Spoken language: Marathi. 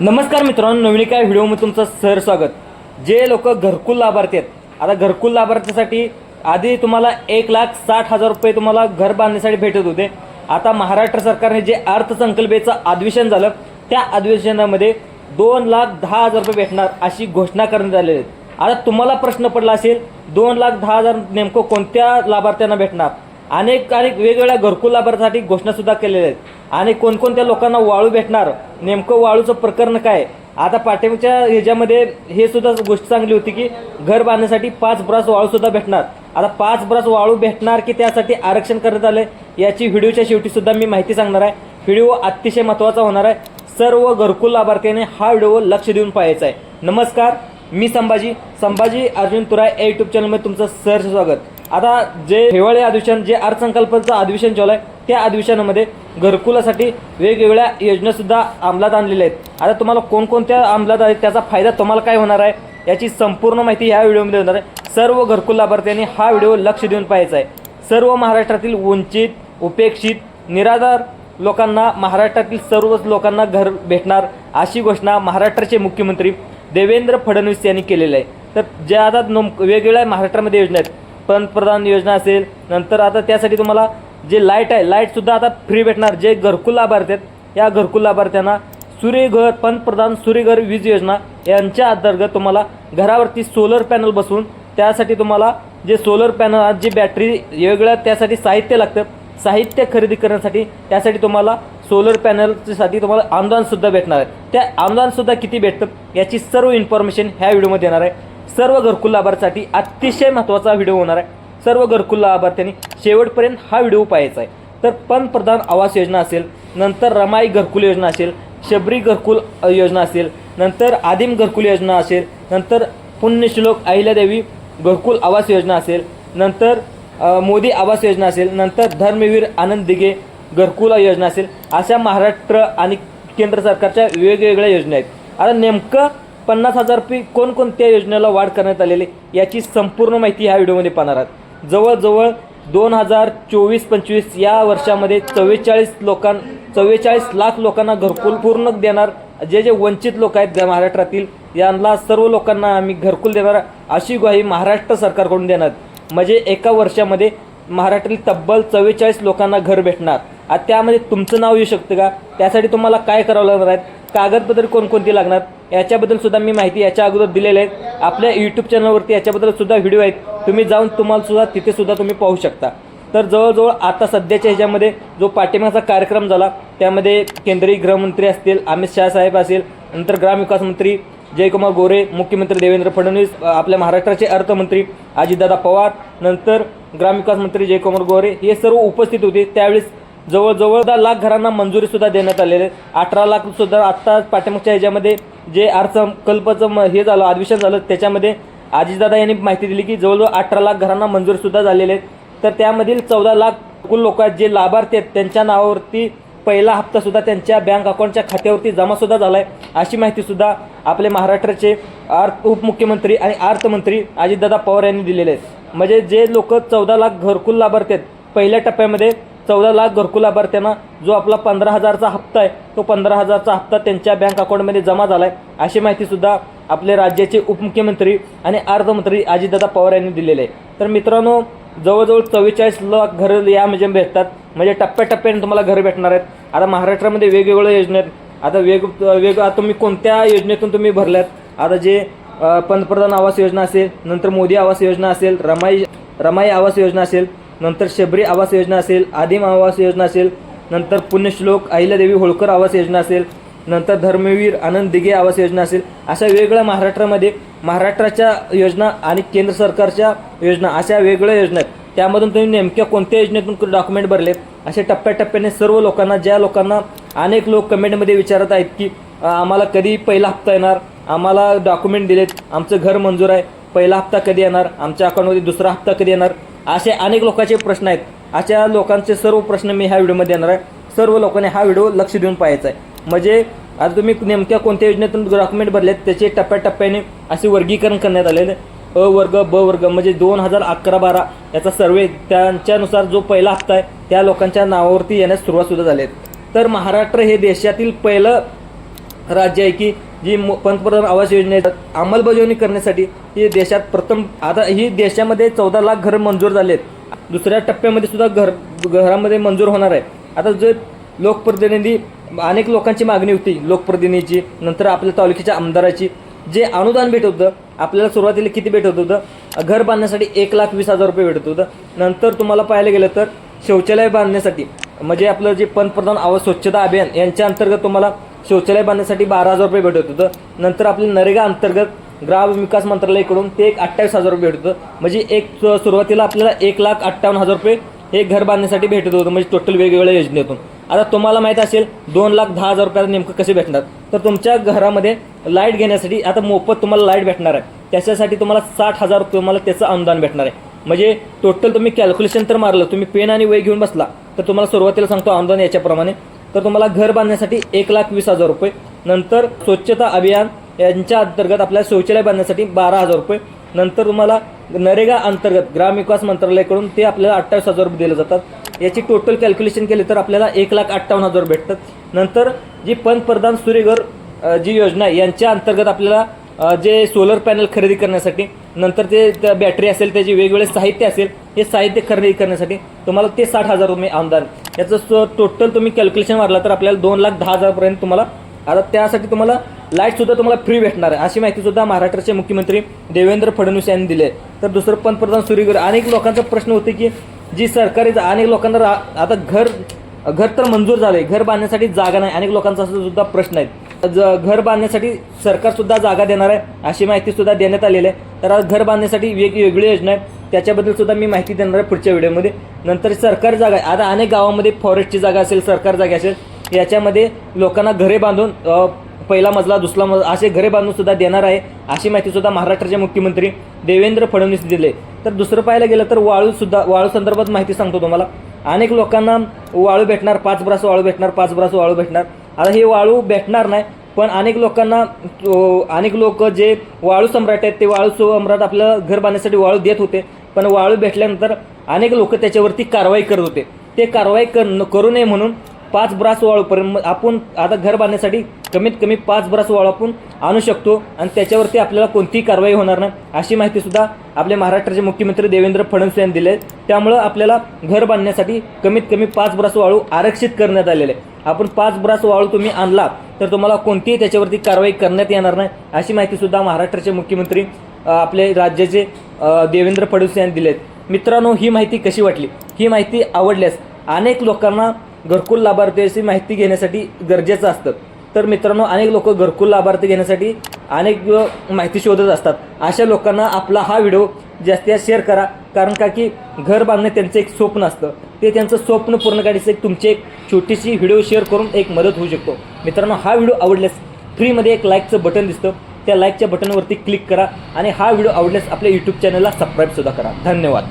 नमस्कार मित्रांनो नवीन काय व्हिडिओमध्ये तुमचं सर स्वागत. जे लोक घरकुल लाभार्थी आहेत आता घरकुल लाभार्थीसाठी आधी तुम्हाला एक लाख साठ हजार रुपये तुम्हाला घर बांधण्यासाठी भेटत होते. आता महाराष्ट्र सरकारने जे अर्थसंकल्पेचं अधिवेशन झालं त्या अधिवेशनामध्ये दोन लाख दहा हजार रुपये भेटणार अशी घोषणा करण्यात आलेली आहे. आता तुम्हाला प्रश्न पडला असेल दोन लाख दहा हजार नेमकं कोणत्या लाभार्थ्यांना भेटणार? अनेक अनेक वेगवेगळ्या घरकुल लाभार्थ्यासाठी घोषणासुद्धा केलेल्या आहेत. आणि कोणकोणत्या लोकांना वाळू भेटणार नेमकं वाळूचं प्रकरण काय? आता पाठिंबाच्या ह्याच्यामध्ये हे सुद्धा गोष्ट चांगली होती की घर बांधण्यासाठी पाच ब्रास वाळूसुद्धा भेटणार. आता पाच ब्रास वाळू भेटणार की त्यासाठी आरक्षण करण्यात आलं याची व्हिडिओच्या शेवटीसुद्धा मी माहिती सांगणार आहे. व्हिडिओ अतिशय महत्त्वाचा होणार आहे. सर्व घरकुल लाभार्थ्याने हा व्हिडिओ लक्ष देऊन पाहायचा आहे. नमस्कार मी संभाजी. संभाजी अर्जुन तुराय या यूट्यूब चॅनलमध्ये तुमचं सर स्वागत. आता जे हिवाळी अधिवेशन जे अर्थसंकल्पाचं अधिवेशन चालू आहे त्या अधिवेशनामध्ये घरकुलासाठी वेगवेगळ्या योजनासुद्धा अंमलात आणलेल्या आहेत. आता तुम्हाला कोणकोणत्या अंमलात आहेत त्याचा फायदा तुम्हाला काय होणार आहे याची संपूर्ण माहिती ह्या व्हिडिओमध्ये होणार आहे. सर्व घरकुल लाभार्थ्यांनी हा व्हिडिओ लक्ष देऊन पाहायचा आहे. सर्व महाराष्ट्रातील वंचित उपेक्षित निराधार लोकांना महाराष्ट्रातील सर्वच लोकांना घर भेटणार अशी घोषणा महाराष्ट्राचे मुख्यमंत्री देवेंद्र फडणवीस यांनी केलेलं आहे. तर ज्या आता नम वेगवेगळ्या महाराष्ट्रामध्ये योजना आहेत पंतप्रधान योजना असेल नंतर आता त्यासाठी तुम्हाला जे लाइट आहे लाईटसुद्धा आता फ्री भेटणार. जे घरकुल लाभार्थी आहेत या घरकुल लाभार्थ्यांना सूर्यघर पंतप्रधान सूर्यघर वीज योजना यांच्या अंतर्गत तुम्हाला घरावरती सोलर पॅनल बसवून त्यासाठी तुम्हाला जे सोलर पॅनल जी बॅटरी वेगळ्या त्यासाठी साहित्य लागतं साहित्य खरेदी करण्यासाठी त्यासाठी तुम्हाला सोलर पॅनलसाठी तुम्हाला अनुदानसुद्धा भेटणार आहे. त्या अनुदानसुद्धा किती भेटतं याची सर्व इन्फॉर्मेशन ह्या व्हिडिओमध्ये येणार आहे. सर्व घरकुल लाभार्थ्यासाठी अतिशय महत्त्वाचा व्हिडिओ होणार आहे. सर्व घरकुल लाभार्थ्यांनी शेवटपर्यंत हा व्हिडिओ पाहायचा आहे. तर पंतप्रधान आवास योजना असेल नंतर रमाई घरकुल योजना असेल शबरी घरकुल योजना असेल नंतर आदिम घरकुल योजना असेल नंतर पुण्यश्लोक अहिल्यादेवी घरकुल आवास योजना असेल नंतर मोदी आवास योजना असेल नंतर धर्मवीर आनंद दिघे घरकुल योजना असेल अशा महाराष्ट्र आणि केंद्र सरकारच्या वेगवेगळ्या योजना आहेत. आता नेमकं पन्नास हजार पी कोणकोणत्या योजनेला वाढ करण्यात आलेली याची संपूर्ण माहिती ह्या व्हिडिओमध्ये पाहणार आहात. जवळजवळ दोन हजार चोवीस पंचवीस या वर्षामध्ये चव्वेचाळीस लोकां चव्वेचाळीस लाख लोकांना घरकुल पूर्ण देणार जे जे वंचित लोक आहेत ज्या महाराष्ट्रातील यांना सर्व लोकांना आम्ही घरकुल देणार अशी ग्वाही महाराष्ट्र सरकारकडून देणार. म्हणजे एका वर्षामध्ये महाराष्ट्रातील तब्बल चव्वेचाळीस लोकांना घर भेटणार. आता त्यामध्ये तुमचं नाव येऊ शकतं का? त्यासाठी तुम्हाला काय करावं लागणार आहे? कागदपत्र कोणकोणती लागणार याच्याबद्दल सुद्धा मी माहिती याच्या अगोदर दिलेले आहे आपल्या यूट्यूब चॅनलवरती याच्याबद्दल सुद्धा व्हिडिओ आहेत. तुम्ही जाऊन तुम्हाला सुद्धा तिथे सुद्धा तुम्ही पाहू शकता. तर जवळजवळ आता सध्याच्या ह्याच्यामध्ये जो पाठिंबाचा कार्यक्रम झाला त्यामध्ये केंद्रीय गृहमंत्री असतील अमित शहा साहेब असेल नंतर ग्रामविकास मंत्री जयकुमार गोरे मुख्यमंत्री देवेंद्र फडणवीस आपल्या महाराष्ट्राचे अर्थमंत्री अजितदादा पवार नंतर ग्रामविकास मंत्री जयकुमार गोरे हे सर्व उपस्थित होते. त्यावेळेस जवळजवळ दहा लाख घरांना मंजुरी सुद्धा देण्यात आलेली आहे. अठरा लाख सुद्धा आत्ता पाठ्यमागच्या ह्याच्यामध्ये जे अर्थसंकल्पाचं म- हे झालं अधिवेशन झालं त्याच्यामध्ये आजीदादा यांनी माहिती दिली की जवळजवळ अठरा लाख घरांना मंजुरी सुद्धा झालेले आहेत तर त्यामधील चौदा लाख कुल लोक आहेत जे लाभार्थी आहेत त्यांच्या नावावरती पहिला हप्ता सुद्धा त्यांच्या बँक अकाउंटच्या खात्यावरती जमा सुद्धा आहे अशी माहिती सुद्धा आपले महाराष्ट्राचे अर्थ उपमुख्यमंत्री आणि अर्थमंत्री अजितदादा पवार यांनी दिलेले आहेत म्हणजे जे लोक चौदा लाख घरकुल लाभार्थी आहेत पहिल्या टप्प्यामध्ये चौदा लाख घरकुल लाभार्थ्यांना जो आपला पंधरा हजारचा हप्ता आहे तो पंधरा हजारचा हप्ता त्यांच्या बँक अकाउंटमध्ये जमा झाला आहे अशी माहितीसुद्धा आपले राज्याचे उपमुख्यमंत्री आणि अर्थमंत्री अजितदादा पवार यांनी दिलेले आहे. तर मित्रांनो जवळजवळ चव्वेचाळीस लाख घरं या म्हणजे भेटतात. म्हणजे टप्प्याटप्प्याने तुम्हाला घरं भेटणार आहेत. आता महाराष्ट्रामध्ये वेगवेगळ्या योजना आहेत. आता वेग वेग आता तुम्ही कोणत्या योजनेतून तुम्ही भरल्यात? आता जे पंतप्रधान आवास योजना असेल नंतर मोदी आवास योजना असेल रमाई रमाई आवास योजना असेल नंतर शबरी आवास योजना असेल आदिम आवास योजना असेल नंतर पुण्यश्लोक अहिल्यादेवी होळकर आवास योजना असेल नंतर धर्मवीर आनंद दिघे आवास योजना असेल अशा वेगवेगळ्या महाराष्ट्रामध्ये महाराष्ट्राच्या योजना आणि केंद्र सरकारच्या योजना अशा वेगवेगळ्या योजना आहेत. त्यामधून तुम्ही नेमक्या कोणत्या योजनेतून डॉक्युमेंट भरले? असे टप्प्याटप्प्याने सर्व लोकांना ज्या लोकांना अनेक लोक कमेंटमध्ये विचारत आहेत की आम्हाला कधी पहिला हप्ता येणार? आम्हाला डॉक्युमेंट दिलेत. आमचं घर मंजूर आहे. पहिला हप्ता कधी येणार? आमच्या अकाउंटमध्ये दुसरा हप्ता कधी येणार? असे अनेक लोकांचे प्रश्न आहेत. अशा लोकांचे सर्व प्रश्न मी ह्या व्हिडिओमध्ये येणार आहे. सर्व लोकांनी हा व्हिडिओ लक्ष देऊन पाहायचा आहे. म्हणजे आता तुम्ही नेमक्या कोणत्या योजनेतून डॉक्युमेंट भरलेत त्याचे टप्प्याटप्प्याने असे वर्गीकरण करण्यात आलेले अ वर्ग ब वर्ग म्हणजे दोन हजार अकरा बारा याचा सर्वे त्यांच्यानुसार जो पहिला हप्ता आहे त्या लोकांच्या नावावरती येण्यास सुरुवात सुद्धा झाली आहे. तर महाराष्ट्र हे देशातील पहिलं राज्य आहे की जी पंतप्रधान आवास योजनेची अंमलबजावणी करण्यासाठी ही देशात प्रथम आता ही देशामध्ये चौदा लाख घरं मंजूर झाले आहेत दुसऱ्या टप्प्यामध्ये सुद्धा घर घरामध्ये मंजूर होणार आहे. आता जे लोकप्रतिनिधी अनेक लोकांची मागणी होती. लोकप्रतिनिधीची नंतर आपल्या तालुक्याच्या आमदाराची. जे अनुदान भेटत होतं आपल्याला सुरुवातीला किती भेटत होतं? घर बांधण्यासाठी एक लाख वीस हजार रुपये भेटत होतं. नंतर तुम्हाला पाहायला गेलं तर शौचालय बांधण्यासाठी म्हणजे आपलं जे पंतप्रधान आवास स्वच्छता अभियान यांच्या अंतर्गत तुम्हाला शौचालय बांधण्यासाठी बारा हजार रुपये भेटत होतं. नंतर आपल्या नरेगा अंतर्गत ग्राम विकास मंत्रालयाकडून ते एक अठ्ठावीस हजार रुपये भेटत होतं. म्हणजे एक सुरुवातीला आपल्याला एक लाख अठ्ठावन्न हजार रुपये हे घर बांधण्यासाठी भेटत होतं. म्हणजे टोटल वेगवेगळ्या योजनेतून. आता तुम्हाला माहीत असेल दोन लाख दहा हजार रुपयाला नेमकं कसे भेटणार? तर तुमच्या घरामध्ये लाइट घेण्यासाठी आता मोफत तुम्हाला लाइट भेटणार आहे. त्याच्यासाठी तुम्हाला साठ हजार रुपये तुम्हाला त्याचं अनुदान भेटणार आहे. म्हणजे टोटल तुम्ही कॅल्क्युलेशन तर मारलं तुम्ही पेन आणि वय घेऊन बसला तर तुम्हाला सुरुवातीला सांगतो अनुदान याच्याप्रमाणे. तर तुम्हाला घर बांधण्यासाठी एक लाख वीस हजार रुपये. नंतर स्वच्छता अभियान यांच्या अंतर्गत आपल्याला शौचालय बांधण्यासाठी बारा हजार रुपये. नंतर तुम्हाला नरेगा अंतर्गत ग्रामविकास मंत्रालयाकडून ते आपल्याला अठ्ठावीस हजार रुपये दिले जातात. याची टोटल कॅल्क्युलेशन केली तर आपल्याला एक लाख अठ्ठावन्न हजार भेटतात. नंतर जी पंतप्रधान सूर्यघर जी योजना आहे यांच्या अंतर्गत आपल्याला जे सोलर पॅनल खरेदी करण्यासाठी नंतर ते त्या बॅटरी असेल त्याचे वेगवेगळे साहित्य असेल हे साहित्य खरेदी करण्यासाठी तुम्हाला ते साठ हजार रुपये आमदार. याचं टोटल तुम्ही कॅल्क्युलेशन मारला तर आपल्याला दोन लाख दहा हजारपर्यंत तुम्हाला आता त्यासाठी तुम्हाला लाईटसुद्धा तुम्हाला फ्री भेटणार आहे. अशी माहितीसुद्धा महाराष्ट्राचे मुख्यमंत्री देवेंद्र फडणवीस यांनी दिली आहे. तर दुसरं पंतप्रधान सूर्यगर अनेक लोकांचा प्रश्न होते की जी सरकारी अनेक लोकांना रा- आता घर घर तर मंजूर झालंय. घर बांधण्यासाठी जागा नाही. अनेक लोकांचा असं सुद्धा प्रश्न आहे. ज- घर बांधण्यासाठी सरकार सुद्धा जागा देणार आहे अशी माहिती सुद्धा देण्यात आलेली आहे. तर आज घर बांधण्यासाठी वेगवेगळी योजना आहे. त्याच्याबद्दल सुद्धा मी माहिती देणार आहे पुढच्या व्हिडिओमध्ये. नंतर सरकारी जागा आहे. आता अनेक गावामध्ये फॉरेस्टची जागा असेल सरकार जागा असेल याच्यामध्ये लोकांना घरे बांधून पहिला मजला दुसरा मजला असे घरे बांधून सुद्धा देणार आहे अशी माहिती सुद्धा महाराष्ट्राचे मुख्यमंत्री देवेंद्र फडणवीस दिले. तर दुसरं पाहायला गेलं तर वाळू सुद्धा वाळू संदर्भात माहिती सांगतो तुम्हाला. अनेक लोकांना वाळू भेटणार पाच ब्रास वाळू भेटणार पाच ब्रास वाळू भेटणार. आता हे वाळू भेटणार नाही पण अनेक लोकांना अनेक लोक जे वाळू सम्राट आहेत ते वाळू सम्राट आपलं घर बांधण्यासाठी वाळू देत होते. पण वाळू भेटल्यानंतर अनेक लोक त्याच्यावरती कारवाई करत होते. ते कारवाई कर करू नये म्हणून पाच ब्रास वाळूपर्यंत आपण आता घर बांधण्यासाठी कमीत कमी पाच ब्रास वाळू आपण आणू शकतो आणि त्याच्यावरती आपल्याला कोणतीही कारवाई होणार नाही अशी माहितीसुद्धा आपले महाराष्ट्राचे मुख्यमंत्री देवेंद्र फडणवीस यांनी दिले त्यामुळं आपल्याला घर बांधण्यासाठी कमीत कमी पाच ब्रास वाळू आरक्षित करण्यात आलेले आहे. आपण पाच ब्रास वाळू तुम्ही आणला तर तुम्हाला कोणतीही त्याच्यावरती कारवाई करण्यात येणार नाही अशी माहितीसुद्धा महाराष्ट्राचे मुख्यमंत्री आपले राज्याचे देवेंद्र फडणवीस यांनी दिले आहेत मित्रांनो ही माहिती कशी वाटली? ही माहिती आवडल्यास अनेक लोकांना घरकुल लाभार्थ्याची माहिती घेण्यासाठी गरजेचं असतं. तर मित्रांनो अनेक लोक घरकुल लाभार्थी घेण्यासाठी अनेक माहिती शोधत असतात. अशा लोकांना आपला हा व्हिडिओ जास्तीत जास्त शेअर करा. कारण का की घर बांधणे त्यांचं एक स्वप्न असतं. ते त्यांचं स्वप्न पूर्ण करायचं एक तुमची एक छोटीशी व्हिडिओ शेअर करून एक मदत होऊ शकतो. मित्रांनो हा व्हिडिओ आवडल्यास फ्रीमध्ये एक लाईकचं बटन दिसतं. त्या लाईकच्या बटनवरती क्लिक करा आणि हा व्हिडिओ आवडल्यास आपल्या यूट्यूब चॅनलला सबस्क्राईबसुद्धा करा. धन्यवाद.